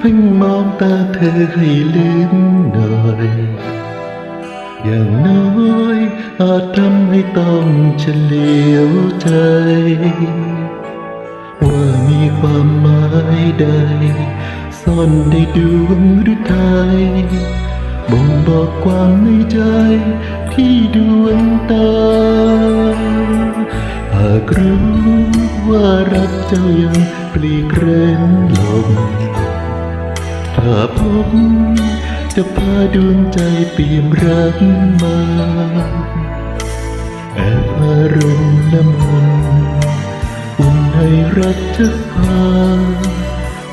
พิ่งมองตาเธอให้ลืมหน่อย อย่างน้อยอาจทำให้ต้องเฉลียวใจ ว่ามีความหมายใด ซ่อนในดวงหรือไทยบ่งบอกความในใจที่ดวงตาหากรู้ ว่ารักเจ้ายังปลีกเร้นลมถ้าผมจะพาดวงใจเปี่ยมรักมาแอบอารมณ์ละมุนอุ่นให้รักจะพา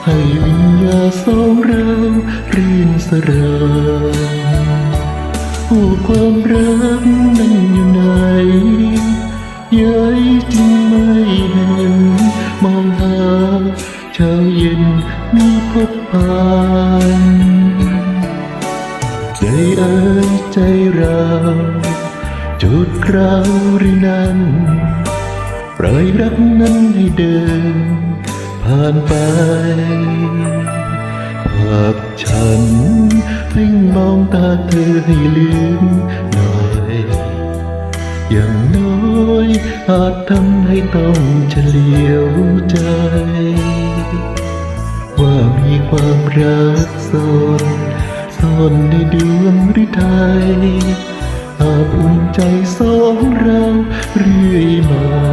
ให้วิญญาสองเรารื่นสรางผู้ความรักนั้นอยู่ไหนย้ายจึงม่เใจเอ่ยใจเราจุดคราวหรือนั้นปล่อยรักนั้นให้เดิน ผ่านไปหากฉันเพ่งมองตาเธอให้ลืมหน่อย อย่างน้อยอาจทำให้ต้องเฉลียวใจ ว่ามีความรักซ่อน ซ่อนในดวงหรือไทยอาจอุ่นใจสองเราเรื่อยมา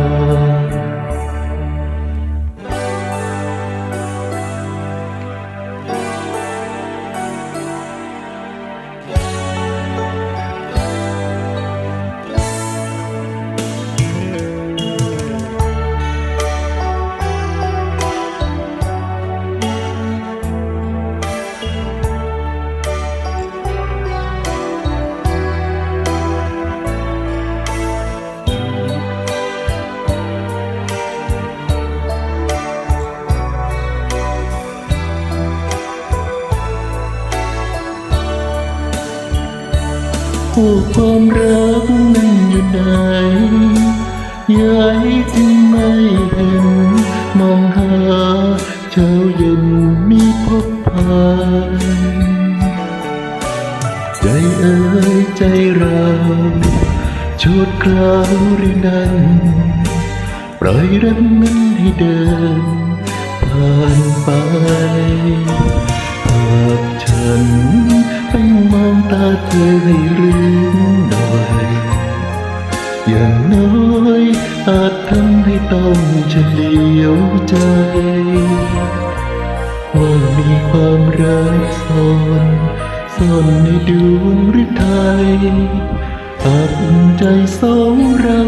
ผู้ความรักนั้นอยู่ไหนย้ายจึงไม่เห็น มองหาเช้าเย็นมีพบผ่านใจเอ่ยใจเราชุดคราวหรือนั้นปล่อยรักนั้นให้เดินผ่านไปหาน ตาเธอให้ลืมหน่อย อย่างน้อยอาจทำให้ต้องเฉลียวใจ ว่ามีความรักซ่อนซ่อนในดวงหรือไทยอาจใจสองเรา